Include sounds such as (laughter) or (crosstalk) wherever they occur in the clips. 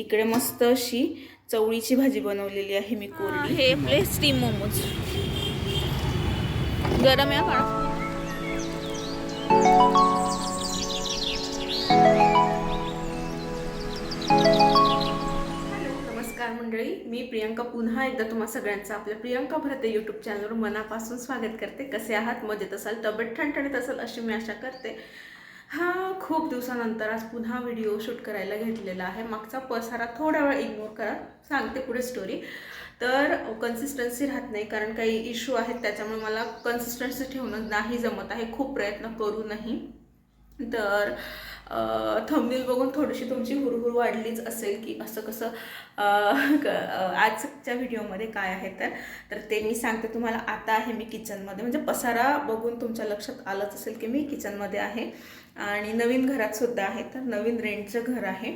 इकडे मस्त अशी चवळीची भाजी बनवलेली आहे मी कोरडी. हे आपले स्टीम मोमोज गरम या काढा नमस्कार मंडळी. मी प्रियंका पुन्हा एकदा तुम्हा सगळ्यांचं आपल्या प्रियंका भरते यूट्यूब चॅनलवर मनापासून स्वागत करते. कसे आहात? मजेत असाल? तब्येत ठणठणीत असाल? अशी मी आशा करते. खूप दिवसानंतर आज पुन्हा व्हिडिओ शूट करायला घेतलेला आहे. मागचा पसारा थोडा वेळ इग्नोर करा. सांगते पुढे स्टोरी तर कन्सिस्टन्सी राहत नाही कारण काही इश्यू आहेत त्याच्यामुळे मला कन्सिस्टन्सी ठेवणं नाही जमत आहे. खूप प्रयत्न करूनही. तर थंबनेल बघून थोडीशी तुमची हुरहुर वाढलीच असेल की असं कसं क- आजच्या व्हिडिओमध्ये काय आहे तर तर ते मी सांगते तुम्हाला. आता आहे मी किचनमध्ये म्हणजे पसारा बघून तुमच्या लक्षात आलंच असेल की मी किचनमध्ये आहे. आणि नवीन घरात सुद्धा आहे. तर नवीन रेंटचं घर आहे.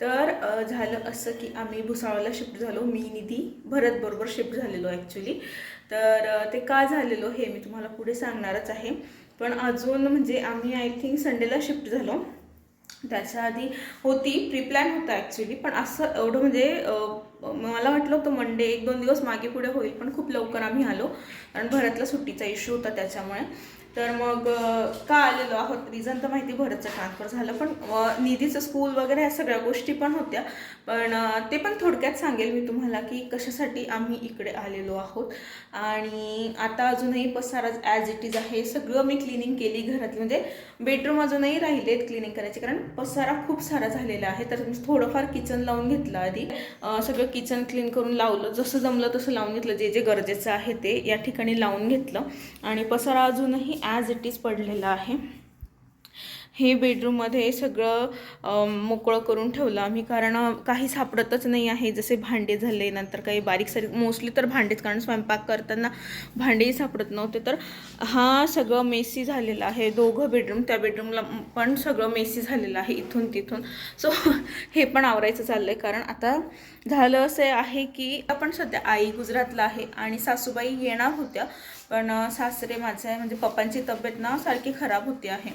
तर झालं असं की आम्ही भुसावळला शिफ्ट झालो. मी निधी भरतबरोबर शिफ्ट झालेलो ॲक्च्युली तर ते का झालेलो हे मी तुम्हाला पुढे सांगणारच आहे. पण अजून म्हणजे आम्ही आय थिंक संडेला शिफ्ट झालो. त्याच्या आधी होती प्री प्लॅन होता ॲक्च्युली पण असं एवढं म्हणजे मला वाटलं होतं मंडे एक दोन दिवस मागे पुढे होईल पण खूप लवकर आम्ही आलो. कारण भरतला सुट्टीचा इश्यू होता त्याच्यामुळे. तर मग का आलेलो आहोत? रिझन तर माहिती भरतचं ट्रान्सफर झालं पण निधीचं स्कूल वगैरे ह्या सगळ्या गोष्टी पण होत्या. पण ते पण थोडक्यात सांगेल मी तुम्हाला की कशासाठी आम्ही इकडे आलेलो आहोत. आणि आता अजूनही पसारा ॲज इट इज आहे. सगळं मी क्लिनिंग केली घरात म्हणजे बेडरूम अजूनही राहिलेत क्लिनिंग करायचे कारण पसारा खूप सारा झालेला आहे. तर मी थोडंफार किचन लावून घेतलं आधी. सगळं किचन क्लीन करून लावलं. जसं जमलं तसं लावून घेतलं. जे जे गरजेचं आहे ते या ठिकाणी लावून घेतलं. आणि पसारा अजूनही ॲज इट इज पडलेला आहे. हे बेडरूममध्ये सगळं मोकळं करून ठेवलं आम्ही. कारण काही सापडतच नाही आहे. जसे भांडे झाले नंतर काही बारीक सारीक मोस्टली तर भांडेच. कारण स्वयंपाक करताना भांडेही सापडत नव्हते. तर हा सगळं मेसी झालेला आहे. दोघं बेडरूम त्या बेडरूमला पण सगळं मेसी झालेलं आहे इथून तिथून. सो (laughs) हे पण आवरायचं चाललं आहे कारण आता झालं असं आहे की आपण सध्या आई गुजरातला आहे आणि सासूबाई येणार होत्या. पण सासरे माझे म्हणजे पप्पांची तब्येत ना सारखी खराब होती आहे.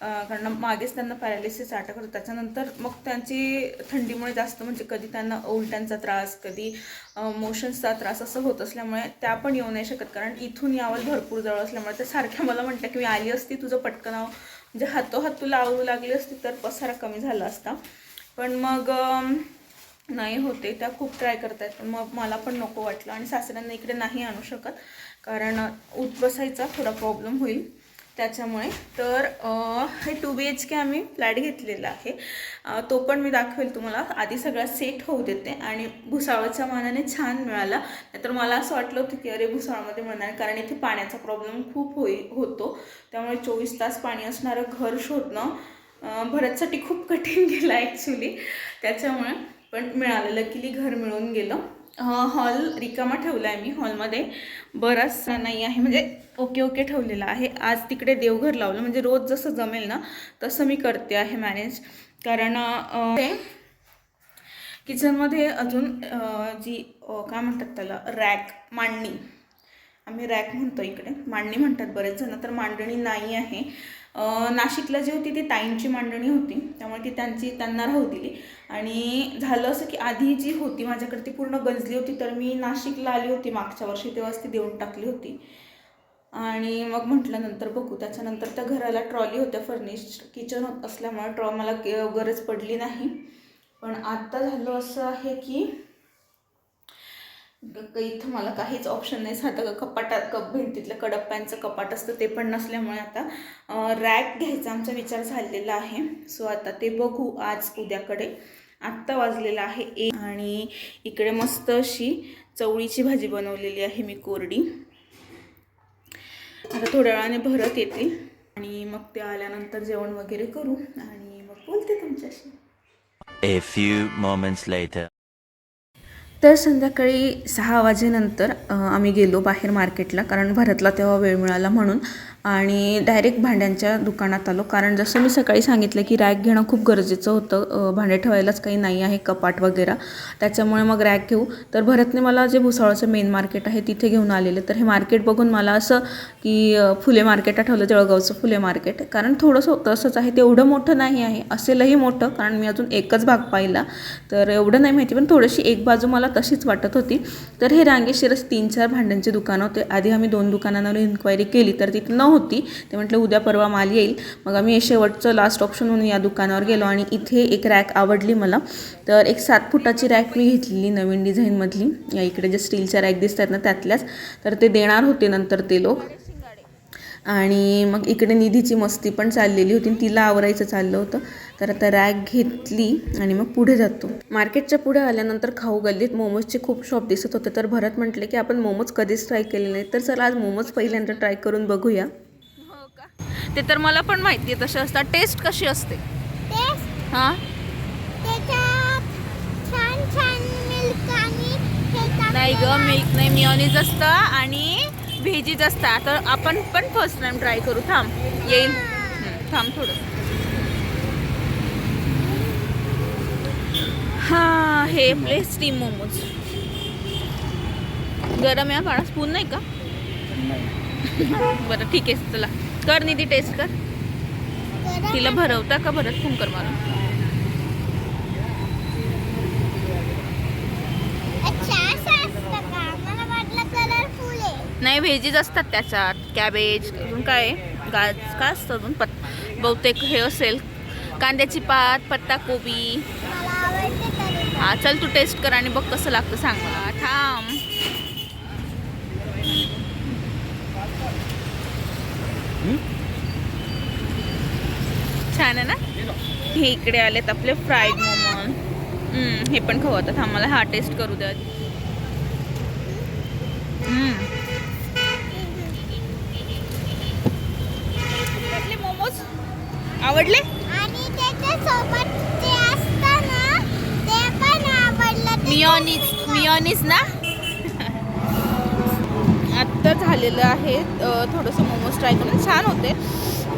कारण मागेच त्यांना पॅरालिसिस अटॅक होतो. त्याच्यानंतर मग त्यांची थंडीमुळे जास्त म्हणजे कधी त्यांना उलट्यांचा त्रास कधी मोशन्सचा त्रास असं होत असल्यामुळे त्या पण येऊ नाही शकत. कारण इथून यावं भरपूर जवळ असल्यामुळे. त्या सारख्या मला म्हणतात की मी आली असती तुझं पटकन आव- म्हणजे हातोहात तुला आवडू लागली असती तर पसारा कमी झाला असता. पण मग नाही होते. त्या खूप ट्राय करतायत. पण मग मला पण नको वाटलं आणि सासऱ्यांना इकडे नाही आणू शकत. कारण उठ बसायचा थोडा प्रॉब्लेम होईल. त्याच्यामुळे. तर हे टू बी एच के आम्ही फ्लॅट घेतलेला आहे. तो पण मी दाखवेल तुम्हाला. आधी सगळा सेट होऊ देते आणि भुसावळच्या मानाने छान मिळाला. नाहीतर मला असं वाटलं होतं की अरे भुसावळमध्ये मिळणार कारण इथे पाण्याचा प्रॉब्लेम खूप होई होतो. त्यामुळे चोवीस तास पाणी असणारं घर शोधणं भरतसाठी खूप कठीण गेलं ॲक्च्युली त्याच्यामुळे पण मिळालं. लकीली घर मिळून गेलं. हॉल रिकामा ठेवला आहे मी हॉलमध्ये बराच नाही आहे म्हणजे ओके ओके ठेवलेला आहे. आज तिकडे देवघर लावलं म्हणजे रोज जसं जमेल ना तसं मी करते आहे मॅनेज कारण ते किचनमध्ये अजून जी काय म्हणतात त्याला रॅक मांडणी. आम्ही रॅक म्हणतो इकडे. मांडणी म्हणतात बरेच जण तर मांडणी नाही आहे. नाशिकला जी होती ती ताईंची मांडणी होती. त्यामुळे ती त्यांची त्यांना राहू दिली. आणि झालं असं की आधी जी होती माझ्याकडे ती पूर्ण गंजली होती तर मी नाशिकला आली होती मागच्या वर्षी तेव्हाच ती देऊन टाकली होती. आणि मग म्हटलं नंतर बघू त्याच्यानंतर त्या घराला ट्रॉली होत्या फर्निश्ड किचन होत असल्यामुळे ट्रॉ मला गरज पडली नाही. पण आत्ता झालं असं आहे की इथं मला काहीच ऑप्शन नाही. साधं कपाटात कप भिंतीतलं कडप्प्यांचं कपाट असतं ते पण नसल्यामुळे आता रॅक घ्यायचा आमचा विचार झालेला आहे. सो आता ते बघू आज उद्याकडे. आत्ता वाजलेला आहे एक आणि इकडे मस्त अशी चवळीची भाजी बनवलेली आहे मी कोरडी. आता थोड्या वेळाने भरत येतील आणि मग ते आल्यानंतर जेवण वगैरे करू. आणि मग बोलते तुमच्याशी. A few moments later. तर संध्याकाळी सहा वाजेनंतर आम्ही गेलो बाहेर मार्केटला कारण भरतला तेव्हा वेळ मिळाला म्हणून. आणि डायरेक्ट भांड्यांच्या दुकानात आलो. कारण जसं मी सकाळी सांगितलं की रॅक घेणं खूप गरजेचं होतं. भांडे ठेवायलाच काही नाही आहे कपाट वगैरे. त्याच्यामुळे मग रॅक घेऊ. तर भरतने मला जे भुसावळचं मेन मार्केट आहे तिथे घेऊन आलेलं. तर हे मार्केट बघून मला असं की फुले मार्केट आठवलं जळगावचं फुले मार्केट कारण थोडंसं तसंच आहे. तेवढं मोठं नाही आहे. असेलही मोठं. कारण मी अजून एकच भाग पाहिला. तर एवढं नाही माहिती पण थोडीशी एक बाजू मला तशीच वाटत होती. तर हे रांगेशिरस तीन चार भांड्यांचे दुकानं होते. आधी आम्ही दोन दुकानांवर इन्क्वायरी केली. तर तिथं नव्हती ते म्हटलं उद्या परवा माल येईल. मग आम्ही हे शेवटचं लास्ट ऑप्शन म्हणून या दुकानावर गेलो आणि इथे एक रॅक आवडली मला. तर एक सात फुटाची रॅक मी घेतलेली नवीन डिझाईनमधली या इकडे जे स्टीलच्या रॅक दिसत आहेत ना त्यातल्याच. तर ते देणार होते नंतर ते लोक. आणि मग इकडे निधीची मस्ती पण चाललेली होती. आणि तिला आवरायचं चाललं होतं. तर आता रॅक घेतली आणि मग पुढे जातो. मार्केटच्या पुढे आल्यानंतर खाऊ गल्लीत मोमोजचे खूप शॉप दिसत होते. तर भरत म्हटले की आपण मोमोज कधीच ट्राय केले नाही तर चला आज मोमोज पहिल्यांदा ट्राय करून बघूया. ते तर मला पण माहिती आहे तसे असतात. टेस्ट कशी असते? टेस्ट हां? त्याच्यात छान छान मिल्क आणि हे टाकलेलं नाही ग. मिल्क नाही. मिओनीज असतं आणि व्हेजीज असतात. तर आपण पण फर्स्ट टाइम ट्राय करू. थांब. येईल. थांब थोडं. हां हे आपले स्टीम मोमोज. गरम आहे काढा स्पून नाही का? (laughs) बरं ठीक आहे. चला. कर निधी टेस्ट कर. तिला भरवता का भरत फोन कर मला अच्छा असं असतं का? मला वाटलं कलरफुल आहे. नाही व्हेजीज असतात त्याच्यात. कॅबेज अजून काय? गाज काय असतं अजून? पत बहुतेक हे असेल. कांद्याची पात पत्ता कोबी. हा चल तू टेस्ट कर आणि बघ कसं लागतं सांग मला. थांब. छान आहे ना? हे इकडे आलेत आपले फ्राईड मोमोज. हे पण खाऊ आता. थांब मला हा टेस्ट करू द्या मोमोज? आवडले? आणि त्याच्यासोबत जे असतं ना ते पण आवडलं. ते मिओनीज मिओनीज ना? तर झालेलं आहे थोडंसं मोमोज ट्राय करून. छान होते.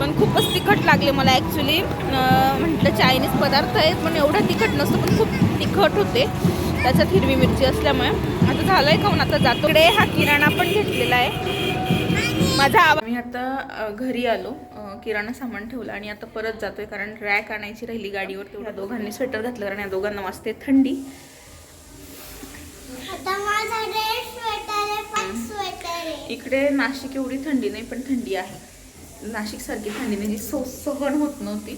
पण खूपच तिखट लागले मला ॲक्च्युली म्हटलं चायनीज पदार्थ आहेत पण एवढं तिखट नसतं पण खूप तिखट होते. त्याच्यात हिरवी मिरची असल्यामुळे. आता झालं आहे खाऊन आता जातो. इकडे हा किराणा पण घेतलेला आहे. माझा आवाज मी आता घरी आलो. किराणा सामान ठेवलं आणि आता परत जातोय कारण रॅक आणायची राहिली गाडीवर. तेवढ्या दोघांनी स्वेटर घातलं कारण या दोघांना वाजते थंडी. आता माझा रेड स्वेटर आहे पण स्वेटर आहे इकडे नाशिक एवढी थंडी नाही पण थंडी आहे. नाशिक सारखी थंडी नाही जी सो सहन होत नव्हती.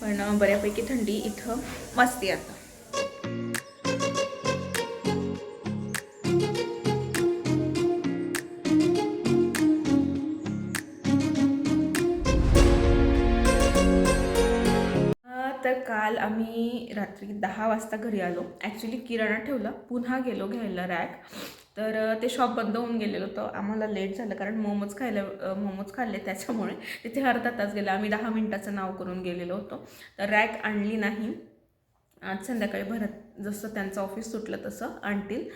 पण बऱ्यापैकी थंडी इथं वाजते आता. तर काल आम्ही रात्री दहा वाजता घरी आलो. ॲक्च्युली किराणा ठेवला पुन्हा गेलो घ्यायला रॅक तर ते शॉप बंद होऊन गेलेलं होतं. आम्हाला लेट झालं कारण मोमोज खायला मोमोज खाल्ले त्याच्यामुळे. तिथे अर्धा तास गेला. आम्ही दहा मिनटाचं नाव करून गेलेलो होतो. तर रॅक आणली नाही. आज संध्याकाळी भरत जसं त्यांचं ऑफिस सुटलं तसं आणतील.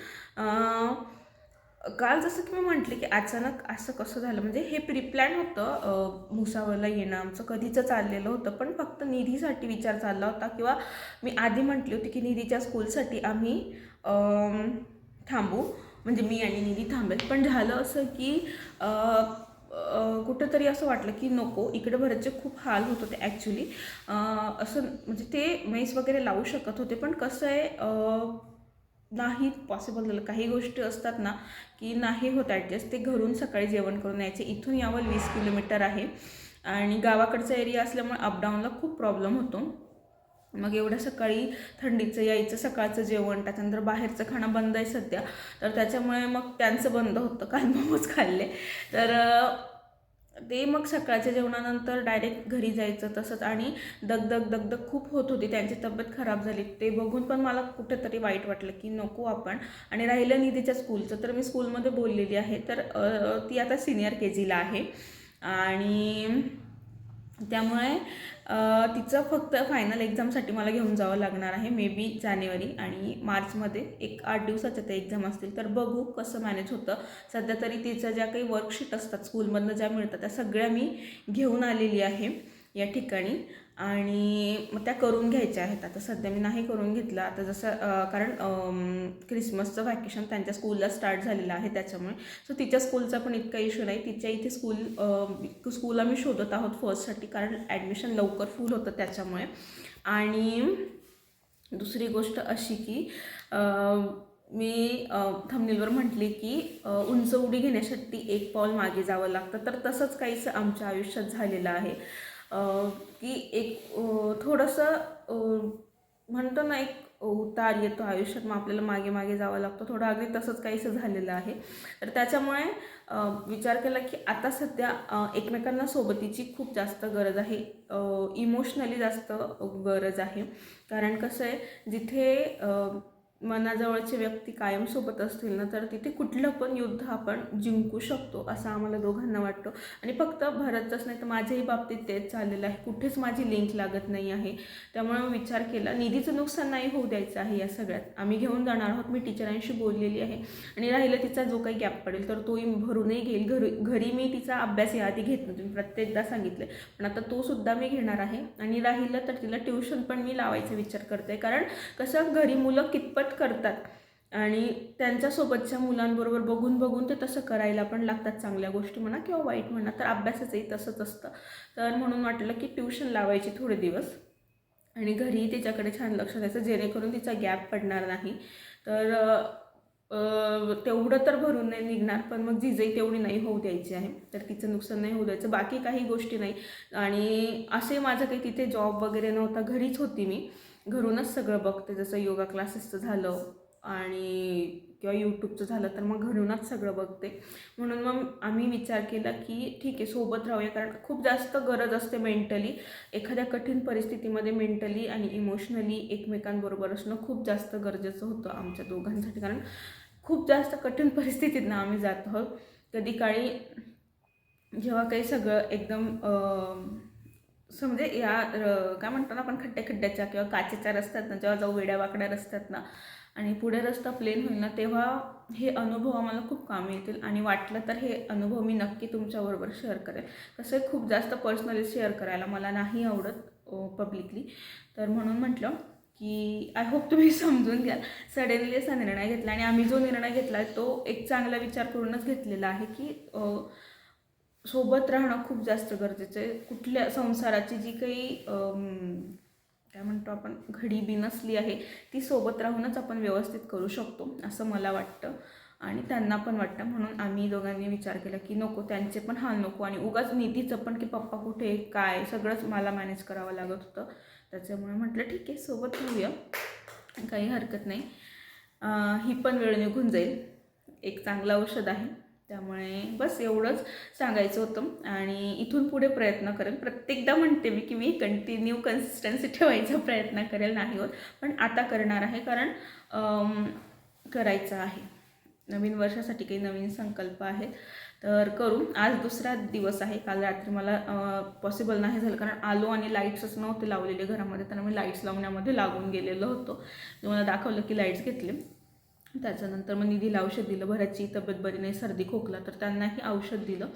काल जसं की मी म्हटले की अचानक असं कसं झालं म्हणजे हे प्रिप्लॅन होतं. अं, भुसावळला येणं आमचं कधीचं चाललेलं होतं पण फक्त निधीसाठी विचार चालला होता किंवा मी आधी म्हटली होती की निधीच्या स्कूलसाठी आम्ही थांबू. म्हणजे मी आणि निधी थांबेल. पण झालं असं की कुठंतरी असं वाटलं की नको इकडे भरतचे खूप हाल होत होते ॲक्च्युली असं म्हणजे ते मेस वगैरे लावू शकत होते पण कसं आहे नाही पॉसिबल झालं. काही गोष्टी असतात ना की नाही होत ॲडजस्ट ते घरून सकाळी जेवण करून यायचे. इथून यावं वीस किलोमीटर आहे. आणि गावाकडचा एरिया असल्यामुळे अपडाऊनला खूप प्रॉब्लेम होतो. मग एवढं सकाळी थंडीचं यायचं सकाळचं जेवण त्याच्यानंतर बाहेरचं खाणं बंद आहे सध्या. तर त्याच्यामुळे मग त्यांचं बंद होतं काल मोमोज खाल्ले. तर ते मग सकाळच्या जेवणानंतर डायरेक्ट घरी जायचं तसंच आणि दगदग दगदग खूप होत होती. त्यांची तब्येत खराब झाली. ते बघून पण मला कुठेतरी वाईट वाटलं की नको आपण. आणि राहिलं निधीच्या स्कूलचं तर मी स्कूलमध्ये बोललेली आहे. तर ती आता सिनियर के जीला आहे. आणि त्यामुळे तिचं फक्त फायनल एक्झामसाठी मला घेऊन जावं लागणार आहे मे बी जानेवारी आणि मार्चमध्ये. एक आठ दिवसाच्या त्या एक्झाम असतील. तर बघू कसं मॅनेज होतं. सध्या तरी तिच्या ज्या काही वर्कशीट असतात स्कूलमधनं ज्या मिळतात त्या सगळ्या मी घेऊन आलेली आहे या ठिकाणी. आणि मग त्या करून घ्यायच्या आहेत. आता सध्या मी नाही करून घेतलं. आता जसं कारण क्रिसमसचं व्हॅकेशन त्यांच्या स्कूलला स्टार्ट झालेलं आहे त्याच्यामुळे. सो तिच्या स्कूलचा पण इतका इश्यू नाही. तिच्या इथे स्कूल स्कूल आम्ही शोधत आहोत फर्स्टसाठी कारण ॲडमिशन लवकर फुल होतं त्याच्यामुळे. आणि दुसरी गोष्ट अशी की मी थमनीलवर म्हटले की उंच उडी घेण्यासाठी एक पाऊल मागे जावं लागतं. तर तसंच काहीसं आमच्या आयुष्यात झालेलं आहे. की एक थोडंसं म्हणतो ना एक उतार येतो आयुष्यात. मग आपल्याला मागे मागे जावं लागतं. थोडं अगदी तसंच काहीसं झालेलं आहे. तर त्याच्यामुळे विचार केला की आता सध्या एकमेकांना सोबतीची खूप जास्त गरज आहे. इमोशनली जास्त गरज आहे. कारण कसं आहे जिथे मनाजवळचे व्यक्ती कायम सोबत असतील ना तर तिथे कुठलं पण युद्ध आपण जिंकू शकतो असं आम्हाला दोघांना वाटतं. आणि फक्त भरतचंच नाही तर माझ्याही बाबतीत तेच चाललेलं आहे. कुठेच माझी लिंक लागत नाही आहे. त्यामुळे मी विचार केला निधीचं नुकसान नाही होऊ द्यायचं आहे या सगळ्यात. आम्ही घेऊन जाणार आहोत मी टीचरांशी बोललेली आहे. आणि राहिलं तिचा जो काही गॅप पडेल तर तोही भरूनही घेईल. घरी घरी मी तिचा अभ्यास याआधी घेत नव्हती मी प्रत्येकदा सांगितले पण आता तो सुद्धा मी घेणार आहे. आणि राहिलं तर तिला ट्युशन पण मी लावायचा विचार करते. कारण कसं घरी मुलं कितपत करतात. आणि त्यांच्यासोबतच्या मुलांबरोबर बघून बघून ते तसं करायला पण लागतात चांगल्या गोष्टी म्हणा किंवा वाईट म्हणा तर अभ्यासाचंही तसंच असतं. तर म्हणून वाटलं की ट्युशन लावायची थोडे दिवस. आणि घरी तिच्याकडे छान लक्ष द्यायचं जेणेकरून तिचा गॅप पडणार नाही. तर तेवढं तर भरून नाही निघणार पण मग जिजई तेवढी नाही होऊ द्यायची आहे. तर तिचं नुकसान नाही होऊ द्यायचं. बाकी काही गोष्टी नाही. आणि असे माझं काही तिथे जॉब वगैरे नव्हता. घरीच होती मी. घरूनच सगळं बघते जसं योगा क्लासेसचं झालं आणि किंवा यूट्यूबचं झालं तर मग घरूनच सगळं बघते. म्हणून मग आम्ही विचार केला की ठीक आहे सोबत राहूया कारण खूप जास्त गरज असते मेंटली एखाद्या कठीण परिस्थितीमध्ये मेंटली आणि इमोशनली एकमेकांबरोबर असणं खूप जास्त गरजेचं होतं आमच्या दोघांसाठी. कारण खूप जास्त कठीण (laughs) परिस्थितीत ना आम्ही जात आहोत. कधी काळी जेव्हा काही सगळं एकदम सो म्हणजे या र- काय म्हणतो ना आपण खड्ड्या खड्ड्याच्या किंवा काचेच्या रस्त्यात ना जेव्हा जाऊ वेड्या वाकड्या रस्त्यात ना आणि पुढे रस्ता प्लेन होईल ना तेव्हा हे अनुभव आम्हाला खूप कामी येतील. आणि वाटलं तर हे अनुभव मी नक्की तुमच्याबरोबर शेअर करेल. कसं खूप जास्त पर्सनली शेअर करायला मला नाही आवडत पब्लिकली तर म्हणून म्हटलं की आय होप तुम्ही (laughs) समजून घ्याल सडनली असा निर्णय घेतला आणि आम्ही जो निर्णय घेतला आहे तो एक चांगला विचार करूनच घेतलेला आहे की सोबत राहणं खूप जास्त गरजेचं आहे. कुठल्या संसाराची जी काही काय म्हणतो आपण घडी बी नसली आहे ती सोबत राहूनच आपण व्यवस्थित करू शकतो असं मला वाटतं. आणि त्यांना पण वाटतं. म्हणून आम्ही दोघांनी विचार केला की नको त्यांचे पण हाल नको. आणि उगाच निधीचं पण की पप्पा कुठे काय सगळंच मला मॅनेज करावं लागत होतं. त्याच्यामुळे म्हटलं ठीक आहे सोबत राहूया. काही हरकत नाही. ही पण वेळ निघून जाईल. एक चांगलं औषध आहे. त्यामुळे बस एवढंच सांगायचं होतं. आणि इथून पुढे प्रयत्न करेल प्रत्येकदा म्हणते मी की मी कंटिन्यू कन्सिस्टन्सी ठेवायचा प्रयत्न करेल नाही होत. पण आता करणार आहे कारण करायचं आहे. नवीन वर्षासाठी काही नवीन संकल्प आहेत. तर करू. आज दुसरा दिवस आहे. काल रात्री मला पॉसिबल नाही झालं कारण आलो आणि लाईट्सच नव्हते लावलेले घरामध्ये. तर मी लाईट्स लावण्यामध्ये लागून गेलेलो होतो. मला दाखवलं की लाईट्स घेतले. त्याच्यानंतर मग निधीला औषध दिलं. भराची तब्येत बरी नाही सर्दी खोकला तर त्यांनाही औषध दिलं.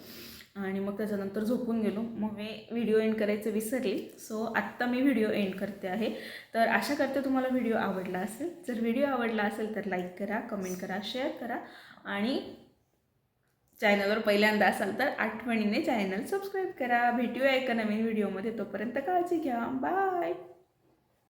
आणि मग त्याच्यानंतर झोपून गेलो. मग मी व्हिडिओ एंड करायचं विसरले. सो आत्ता मी व्हिडिओ एंड करते आहे. तर आशा करते तुम्हाला व्हिडिओ आवडला असेल. जर व्हिडिओ आवडला असेल तर लाईक करा कमेंट करा शेअर करा. आणि चॅनलवर पहिल्यांदा असाल तर आठवणीने चॅनल सबस्क्राईब करा. भेटूया एका नवीन व्हिडिओमध्ये. तोपर्यंत काळजी घ्या. बाय!